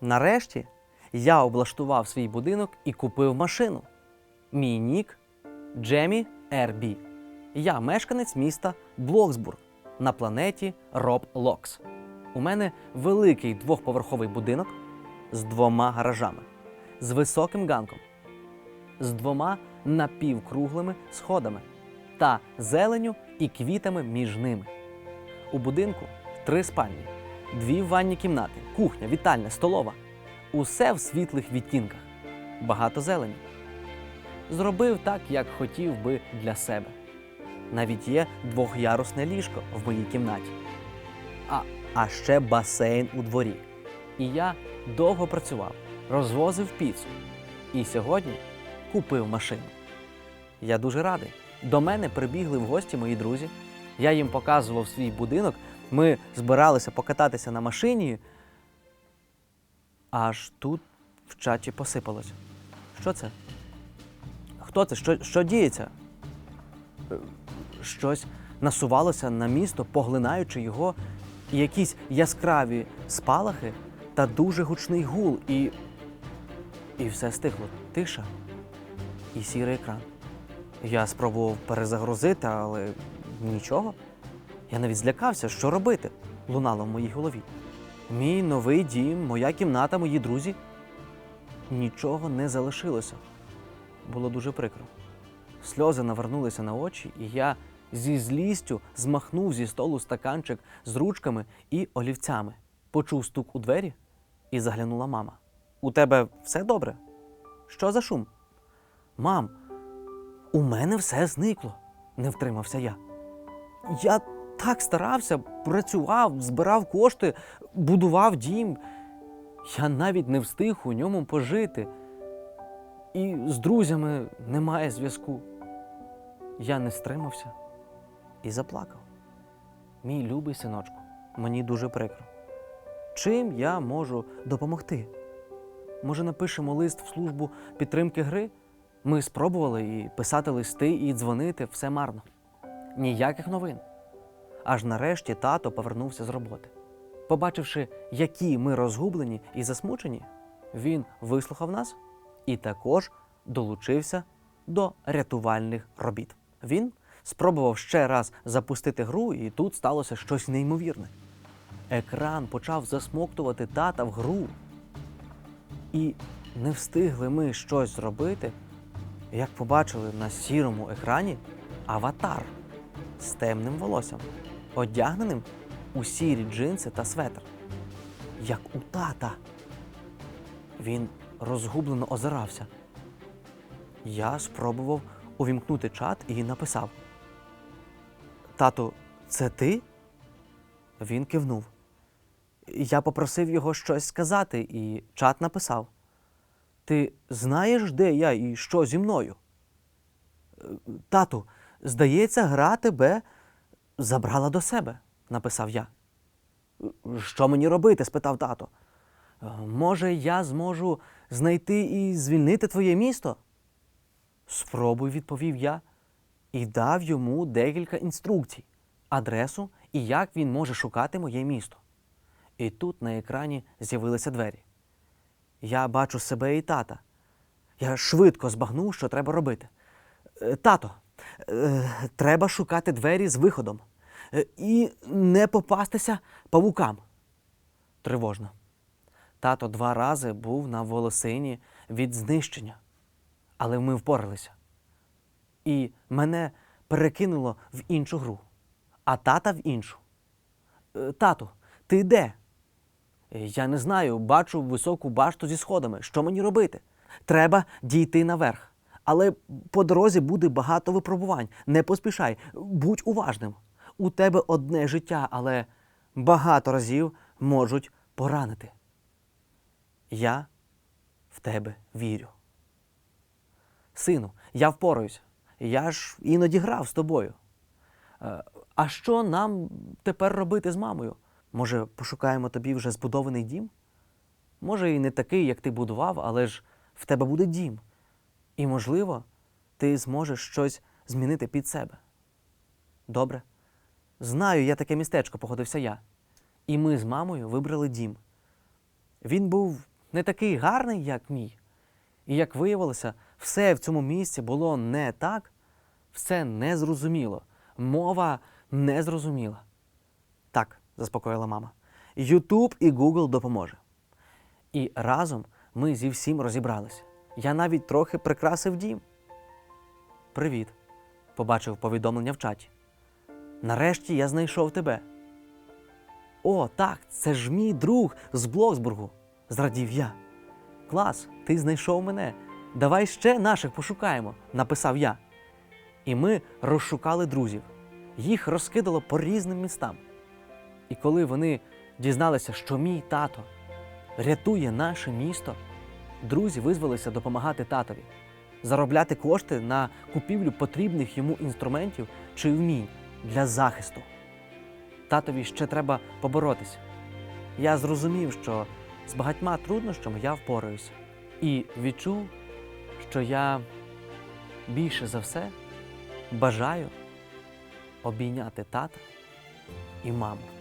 Нарешті я облаштував свій будинок і купив машину. Мій нік Джемі Ербі. Я мешканець міста Блоксбург на планеті Роб Локс. У мене великий двохповерховий будинок з двома гаражами, з високим ганком, з двома напівкруглими сходами та зеленю і квітами між ними. У будинку три спальні, дві ванні кімнати, кухня, вітальня, столова. Усе в світлих відтінках, багато зелені. Зробив так, як хотів би для себе. Навіть є двохярусне ліжко в моїй кімнаті. А, а ще басейн у дворі. І я довго працював, розвозив піцу. І сьогодні купив машину. Я дуже радий. До мене прибігли в гості мої друзі. Я їм показував свій будинок. Ми збиралися покататися на машині. Аж тут в чаті посипалось. Що це? Хто це? Що, що діється? Щось насувалося на місто, поглинаючи його, і якісь яскраві спалахи та дуже гучний гул, і. І все стихло. Тиша і сірий екран. Я спробував перезагрузити, але нічого. Я навіть злякався, що робити, лунало в моїй голові. Мій новий дім, моя кімната, мої друзі. Нічого не залишилося. Було дуже прикро. Сльози навернулися на очі, і я зі злістю змахнув зі столу стаканчик з ручками і олівцями. Почув стук у двері і заглянула мама. У тебе все добре? Що за шум? Мам, у мене все зникло, не втримався я. Я так старався, працював, збирав кошти, будував дім. Я навіть не встиг у ньому пожити. І з друзями немає зв'язку. Я не стримався і заплакав. Мій любий синочку, мені дуже прикро. Чим я можу допомогти? Може, напишемо лист в службу підтримки гри? Ми спробували і писати листи, і дзвонити все марно. Ніяких новин. Аж нарешті тато повернувся з роботи. Побачивши, які ми розгублені і засмучені, він вислухав нас і також долучився до рятувальних робіт. Він спробував ще раз запустити гру, і тут сталося щось неймовірне. Екран почав засмоктувати тата в гру. І не встигли ми щось зробити, як побачили на сірому екрані аватар з темним волоссям, одягненим у сірі джинси та светр. Як у тата. Він розгублено озирався. Я спробував увімкнути чат і написав: Тату, це ти? Він кивнув. Я попросив його щось сказати, і чат написав: Ти знаєш, де я і що зі мною? «Е, Тату, здається, гра тебе забрала до себе, написав я. Що мені робити? спитав тато. «Е, Може, я зможу знайти і звільнити твоє місто? Спробуй, відповів я, і дав йому декілька інструкцій, адресу і як він може шукати моє місто. І тут на екрані з'явилися двері. Я бачу себе і тата. Я швидко збагнув, що треба робити. «Е, Тато, е, треба шукати двері з виходом е, і не попастися павукам. Тривожно. Тато два рази був на волосині від знищення, але ми впоралися. І мене перекинуло в іншу гру, а тата в іншу. «Е, Тату, ти де? Я не знаю, бачу високу башту зі сходами. Що мені робити? Треба дійти наверх. Але по дорозі буде багато випробувань. Не поспішай, будь уважним. У тебе одне життя, але багато разів можуть поранити. Я в тебе вірю. Сину, я впораюся. Я ж іноді грав з тобою. Е, А що нам тепер робити з мамою? Може, пошукаємо тобі вже збудований дім? Може, і не такий, як ти будував, але ж в тебе буде дім. І, можливо, ти зможеш щось змінити під себе. Добре. Знаю, я таке містечко, погодився я. І ми з мамою вибрали дім. Він був не такий гарний, як мій. І як виявилося, все в цьому місці було не так, все незрозуміло. Мова незрозуміла. Так, заспокоїла мама. Ютуб і Google допоможе. І разом ми зі всім розібралися. Я навіть трохи прикрасив дім. Привіт, побачив повідомлення в чаті. Нарешті я знайшов тебе. О, так, це ж мій друг з Блоксбургу, зрадів я. Клас, ти знайшов мене. Давай ще наших пошукаємо, написав я. І ми розшукали друзів. Їх розкидало по різним містам. І коли вони дізналися, що мій тато рятує наше місто, друзі визвалися допомагати татові, заробляти кошти на купівлю потрібних йому інструментів чи вмінь для захисту. Татові ще треба поборотися. Я зрозумів, що з багатьма труднощами я впораюся, і відчув, що я більше за все бажаю обійняти тата і маму.